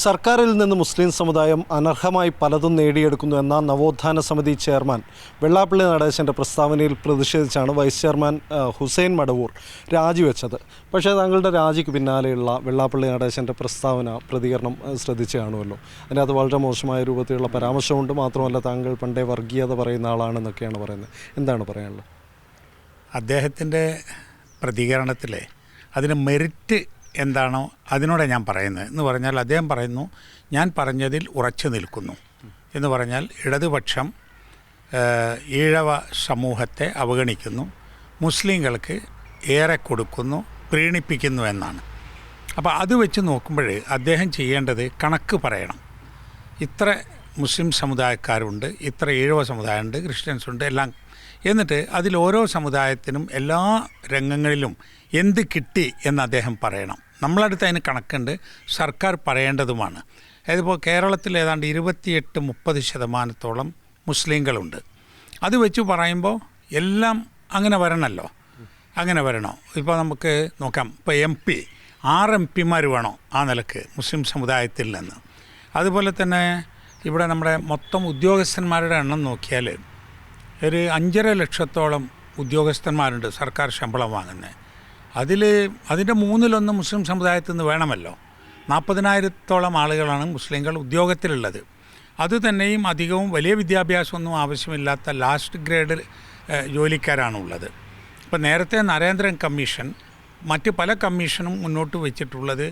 സർക്കാരിൽ നിന്ന് മുസ്ലിം സമുദായം അനർഹമായി പലതും നേടിയെടുക്കുന്നു എന്ന നവോത്ഥാന സമിതി ചെയർമാൻ വെള്ളാപ്പള്ളി നടേശന്റെ പ്രസ്താവനയിൽ പ്രതിഷേധിച്ചാണ് വൈസ് ചെയർമാൻ ഹുസൈൻ മടവൂർ രാജിവെച്ചത്. പക്ഷേ താങ്കളുടെ രാജിക്ക് പിന്നാലെയുള്ള വെള്ളാപ്പള്ളി നടേശന്റെ പ്രസ്താവന പ്രതികരണം ശ്രദ്ധിച്ചു കാണുമല്ലോ അതിനകത്ത് വളരെ മോശമായ രൂപത്തിലുള്ള പരാമർശമുണ്ട്. മാത്രമല്ല താങ്കൾ പണ്ടേ വർഗീയത പറയുന്ന ആളാണെന്നൊക്കെയാണ് പറയുന്നത്. എന്താണ് പറയാനുള്ളത്? അദ്ദേഹത്തിന്റെ പ്രതികരണത്തിലെ അതിന് മെറിറ്റ് എന്താണോ അതിനോടെ ഞാൻ പറയുന്നത്. എന്ന് പറഞ്ഞാൽ അദ്ദേഹം പറയുന്നു ഞാൻ പറഞ്ഞതിൽ ഉറച്ചു നിൽക്കുന്നു. എന്ന് പറഞ്ഞാൽ ഇടതുപക്ഷം ഈഴവ സമൂഹത്തെ അവഗണിക്കുന്നു മുസ്ലിങ്ങൾക്ക് ഏറെ കൊടുക്കുന്നു പ്രീണിപ്പിക്കുന്നു എന്നാണ്. അപ്പോൾ അത് വെച്ച് നോക്കുമ്പോൾ അദ്ദേഹം ചെയ്യേണ്ടത് കണക്ക് പറയണം. ഇത്ര മുസ്ലിം സമുദായക്കാരുണ്ട് ഇത്ര ഈഴവ സമുദായമുണ്ട് ക്രിസ്ത്യൻസ് ഉണ്ട് എല്ലാം. എന്നിട്ട് അതിൽ ഓരോ സമുദായത്തിനും എല്ലാ രംഗങ്ങളിലും എന്ത് കിട്ടി എന്ന് അദ്ദേഹം പറയണം. നമ്മളടുത്ത് അതിന് കണക്കുണ്ട്. സർക്കാർ പറയേണ്ടതുമാണ്. അതിപ്പോൾ കേരളത്തിൽ ഏതാണ്ട് ഇരുപത്തിയെട്ട് മുപ്പത് ശതമാനത്തോളം മുസ്ലിങ്ങളുണ്ട്. അത് വെച്ച് പറയുമ്പോൾ എല്ലാം അങ്ങനെ വരണമല്ലോ അങ്ങനെ വരണോ? ഇപ്പോൾ നമുക്ക് നോക്കാം. ഇപ്പോൾ എം പി ആറ് എം പിമാർ വേണോ ആ നിലയ്ക്ക് മുസ്ലിം സമുദായത്തിൽ നിന്ന്? അതുപോലെ തന്നെ ഇവിടെ നമ്മുടെ മൊത്തം ഉദ്യോഗസ്ഥന്മാരുടെ എണ്ണം നോക്കിയാൽ ഒരു അഞ്ചര ലക്ഷത്തോളം ഉദ്യോഗസ്ഥന്മാരുണ്ട് സർക്കാർ ശമ്പളം വാങ്ങുന്നത് അതിൽ അതിന്റെ മൂന്നിലൊന്ന് മുസ്ലിം സമുദായത്തിൽ നിന്ന് വേണമല്ലോ. നാൽപ്പതിനായിരത്തോളം ആളുകളാണ് മുസ്ലിങ്ങൾ ഉദ്യോഗത്തിലുള്ളത്. അതുതന്നെയും അധികവും വലിയ വിദ്യാഭ്യാസമൊന്നും ആവശ്യമില്ലാത്ത ലാസ്റ്റ് ഗ്രേഡ് ജോലിക്കാരാണ് ഉള്ളത് ഇപ്പോൾ നേരത്തെ നരേന്ദ്രൻ കമ്മീഷൻ മറ്റ് പല കമ്മീഷനും മുന്നോട്ട് വെച്ചിട്ടുള്ളത്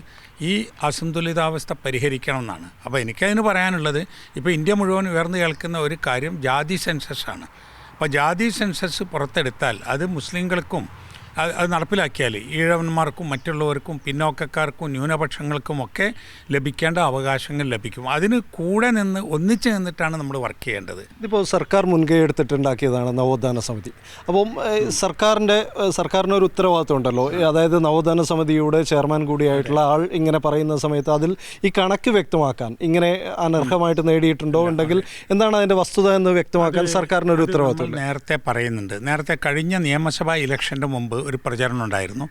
ഈ അസന്തുലിതാവസ്ഥ പരിഹരിക്കണം എന്നാണ് അപ്പോൾ എനിക്കതിന് പറയാനുള്ളത് ഇപ്പോൾ ഇന്ത്യ മുഴുവൻ ഉയർന്നു കേൾക്കുന്ന ഒരു കാര്യം ജാതി സെൻസസ് ആണ്. അപ്പോൾ ജാതി സെൻസസ് പുറത്തെടുത്താൽ അത് മുസ്ലിങ്ങൾക്കും അത് അത് നടപ്പിലാക്കിയാൽ ഈഴവന്മാർക്കും മറ്റുള്ളവർക്കും പിന്നോക്കക്കാർക്കും ന്യൂനപക്ഷങ്ങൾക്കുമൊക്കെ ലഭിക്കേണ്ട അവകാശങ്ങൾ ലഭിക്കും. അതിന് കൂടെ നിന്ന് ഒന്നിച്ച് നിന്നിട്ടാണ് നമ്മൾ വർക്ക് ചെയ്യേണ്ടത്. ഇതിപ്പോൾ സർക്കാർ മുൻകൈ എടുത്തിട്ടുണ്ടാക്കിയതാണ് നവോത്ഥാന സമിതി. അപ്പം സർക്കാരിന്റെ സർക്കാരിന് ഒരു ഉത്തരവാദിത്വം ഉണ്ടല്ലോ അതായത് നവോത്ഥാന സമിതിയുടെ ചെയർമാൻ കൂടിയായിട്ടുള്ള ആൾ ഇങ്ങനെ പറയുന്ന സമയത്ത് അതിൽ ഈ കണക്ക് വ്യക്തമാക്കാൻ ഇങ്ങനെ അനർഹമായിട്ട് നേടിയിട്ടുണ്ടോ ഉണ്ടെങ്കിൽ എന്താണ് അതിന്റെ വസ്തുത എന്ന് വ്യക്തമാക്കാൻ സർക്കാരിന് ഒരു ഉത്തരവാദിത്വം? നേരത്തെ പറയുന്നുണ്ട്. നേരത്തെ കഴിഞ്ഞ നിയമസഭാ ഇലക്ഷന്റെ മുമ്പ് ഒരു പ്രചരണം ഉണ്ടായിരുന്നു.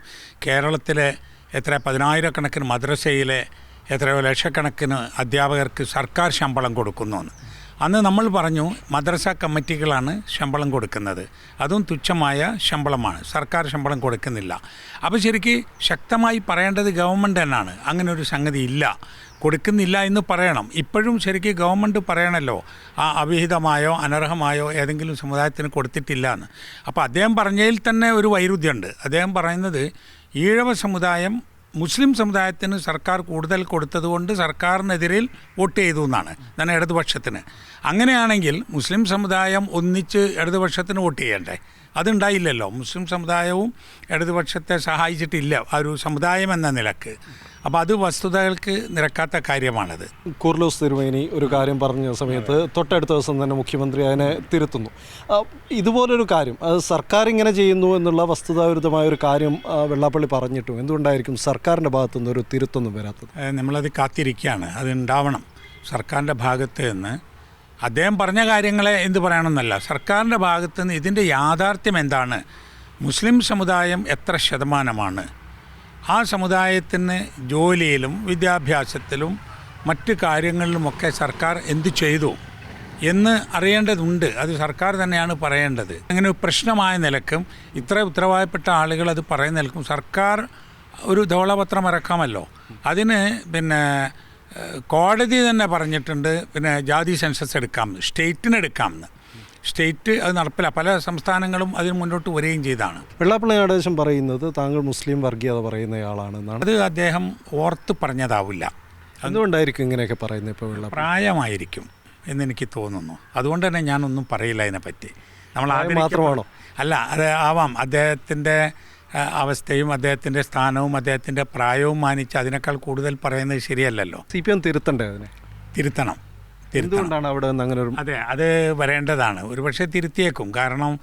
കേരളത്തിലെ എത്ര പതിനായിരക്കണക്കിന് മദ്രസയിലെ എത്രയോ ലക്ഷക്കണക്കിന് അധ്യാപകർക്ക് സർക്കാർ ശമ്പളം കൊടുക്കുന്നു എന്ന്. അന്ന് നമ്മൾ പറഞ്ഞു മദ്രസ കമ്മിറ്റികളാണ് ശമ്പളം കൊടുക്കുന്നത്. അതും തുച്ഛമായ ശമ്പളമാണ്. സർക്കാർ ശമ്പളം കൊടുക്കുന്നില്ല. അപ്പോൾ ശരിക്ക് ശക്തമായി പറയേണ്ടത് ഗവൺമെന്റ് തന്നെയാണ്. അങ്ങനെ ഒരു സംഗതി ഇല്ല. കൊടുക്കുന്നില്ല എന്ന് പറയണം. ഇപ്പോഴും ശരിക്കും ഗവൺമെന്റ് പറയണല്ലോ. ആ അവിഹിതമായോ അനർഹമായോ ഏതെങ്കിലും സമുദായത്തിന് കൊടുത്തിട്ടില്ല എന്ന്. അപ്പോൾ അദ്ദേഹം പറഞ്ഞതിൽ തന്നെ ഒരു വൈരുദ്ധ്യമുണ്ട്. അദ്ദേഹം പറയുന്നത് ഈഴവ സമുദായം മുസ്ലിം സമുദായത്തിന് സർക്കാർ കൂടുതൽ കൊടുത്തതുകൊണ്ട് സർക്കാരിനെതിരിൽ വോട്ട് ചെയ്തു എന്നാണ്. തന്നെ ഇടതുപക്ഷത്തിന്. അങ്ങനെയാണെങ്കിൽ മുസ്ലിം സമുദായം ഒന്നിച്ച് ഇടതുപക്ഷത്തിന് വോട്ട് ചെയ്യണ്ടേ? അതുണ്ടായില്ലല്ലോ. മുസ്ലിം സമുദായവും ഇടതുപക്ഷത്തെ സഹായിച്ചിട്ടില്ല. ആ ഒരു സമുദായം എന്ന നിലയ്ക്ക്. അപ്പോൾ അത് വസ്തുതകൾക്ക് നിരക്കാത്ത കാര്യമാണത്. കുർലൂസ് തിരുമേനി ഒരു കാര്യം പറഞ്ഞ സമയത്ത് തൊട്ടടുത്ത ദിവസം തന്നെ മുഖ്യമന്ത്രി അതിനെ തിരുത്തുന്നു. ഇതുപോലൊരു കാര്യം അത് സർക്കാർ ഇങ്ങനെ ചെയ്യുന്നു എന്നുള്ള വസ്തുതാവിരുദ്ധമായ ഒരു കാര്യം വെള്ളാപ്പള്ളി പറഞ്ഞിട്ടും എന്തുകൊണ്ടായിരിക്കും സർക്കാരിന്റെ ഭാഗത്തുനിന്ന് ഒരു തിരുത്തൊന്നും വരാത്തത്. നമ്മളത് കാത്തിരിക്കുകയാണ്. അത് ഉണ്ടാവണം സർക്കാരിന്റെ ഭാഗത്ത് നിന്ന് അദ്ദേഹം പറഞ്ഞ കാര്യങ്ങളെ എന്ത് പറയണമെന്നല്ല. സർക്കാരിന്റെ ഭാഗത്ത് നിന്ന് ഇതിന്റെ യാഥാർത്ഥ്യം എന്താണ്? മുസ്ലിം സമുദായം എത്ര ശതമാനമാണ്? ആ സമുദായത്തിന് ജോലിയിലും വിദ്യാഭ്യാസത്തിലും മറ്റ് കാര്യങ്ങളിലുമൊക്കെ സർക്കാർ എന്ത് ചെയ്തു എന്ന് അറിയേണ്ടതുണ്ട്. അത് സർക്കാർ തന്നെയാണ് പറയേണ്ടത്. അങ്ങനെ ഒരു പ്രശ്നമായ നിലക്കും ഇത്ര ഉത്തരവാദപ്പെട്ട ആളുകൾ അത് പറയുന്ന നിലക്കും സർക്കാർ ഒരു ധവളപത്രം ഇറക്കാമല്ലോ. അതിന് പിന്നെ കോടതി തന്നെ പറഞ്ഞിട്ടുണ്ട് പിന്നെ ജാതി സെൻസസ് എടുക്കാമെന്ന് സ്റ്റേറ്റിന് എടുക്കാമെന്ന്. സ്റ്റേറ്റ് അത് നടപ്പില്ല പല സംസ്ഥാനങ്ങളും അതിന് മുന്നോട്ട് വരികയും ചെയ്താണ്. വെള്ളാപ്പള്ളി നടേശൻ പറയുന്നത് താങ്കൾ മുസ്ലിം വർഗീയത പറയുന്നയാളാണെന്നാണ്. അത് അദ്ദേഹം ഓർത്ത് പറഞ്ഞതാവില്ല. എന്തുകൊണ്ടായിരിക്കും ഇങ്ങനെയൊക്കെ പറയുന്നത് ഇപ്പോൾ പ്രായമായിരിക്കും എന്നെനിക്ക് തോന്നുന്നു. അതുകൊണ്ട് തന്നെ ഞാനൊന്നും പറയില്ല അതിനെപ്പറ്റി. നമ്മൾ മാത്രമാണോ? അല്ല അത് ആവാം. അദ്ദേഹത്തിന്റെ അവസ്ഥയും അദ്ദേഹത്തിന്റെ സ്ഥാനവും അദ്ദേഹത്തിന്റെ പ്രായവും മാനിച്ച് അതിനേക്കാൾ കൂടുതൽ പറയുന്നത് ശരിയല്ലല്ലോ. സി പി എം തിരുത്തണ്ടേ അതിനെ? തിരുത്തണം തിരുത്തണം. എന്തുകൊണ്ടാണ് അവിടെ നിന്ന് അങ്ങനെ ഒരു അതെ അത് വരേണ്ടതാണ്. ഒരുപക്ഷെ തിരുത്തിയേക്കും. കാരണം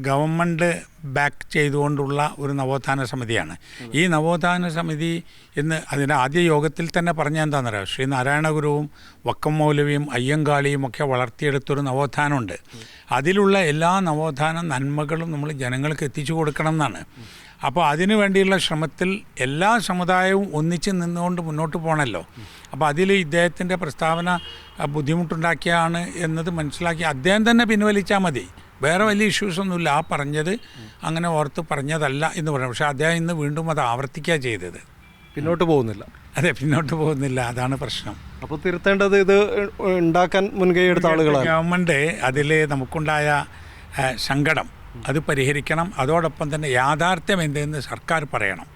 ഗവൺമെന്റ് ബാക്ക് ചെയ്തുകൊണ്ടുള്ള ഒരു നവോത്ഥാന സമിതിയാണ്. ഈ നവോത്ഥാന സമിതി ഇന്ന് അതിന്റെ ആദ്യ യോഗത്തിൽ തന്നെ പറഞ്ഞ എന്താണെന്നറിയാം? ശ്രീ നാരായണ ഗുരുവും വക്കം മൗലവിയും അയ്യങ്കാളിയും ഒക്കെ വളർത്തിയെടുത്തൊരു നവോത്ഥാനമുണ്ട്. അതിലുള്ള എല്ലാ നവോത്ഥാന നന്മകളും നമ്മൾ ജനങ്ങൾക്ക് എത്തിച്ചു കൊടുക്കണം എന്നാണ്. അപ്പോൾ അതിനു വേണ്ടിയുള്ള ശ്രമത്തിൽ എല്ലാ സമുദായവും ഒന്നിച്ച് നിന്നുകൊണ്ട് മുന്നോട്ട് പോകണമല്ലോ അപ്പോൾ അതിൽ ഇദ്ദേഹത്തിന്റെ പ്രസ്താവന ബുദ്ധിമുട്ടുണ്ടാക്കിയാണ് എന്നത് മനസ്സിലാക്കി അദ്ദേഹം തന്നെ പിൻവലിച്ചാൽ മതി. വേറെ വലിയ ഇഷ്യൂസ് ഒന്നുമില്ല. ആ പറഞ്ഞത് അങ്ങനെ ഓർത്ത് പറഞ്ഞതല്ല എന്ന് പറഞ്ഞു. പക്ഷേ അദ്ദേഹം ഇന്ന് വീണ്ടും അത് ആവർത്തിക്കുക ചെയ്തത്. പിന്നോട്ട് പോകുന്നില്ല. അതെ പിന്നോട്ട് പോകുന്നില്ല. അതാണ് പ്രശ്നം. അപ്പോൾ തിരുത്തേണ്ടത് ഇത് ഉണ്ടാക്കാൻ മുൻകൈ എടുത്ത ആളുകളാണ്. ഗവൺമെന്റ് അതിൽ നമുക്കുണ്ടായ സങ്കടം. അത് പരിഹരിക്കണം. അതോടൊപ്പം തന്നെ യാഥാർത്ഥ്യം എന്തെന്ന് സർക്കാർ പറയണം.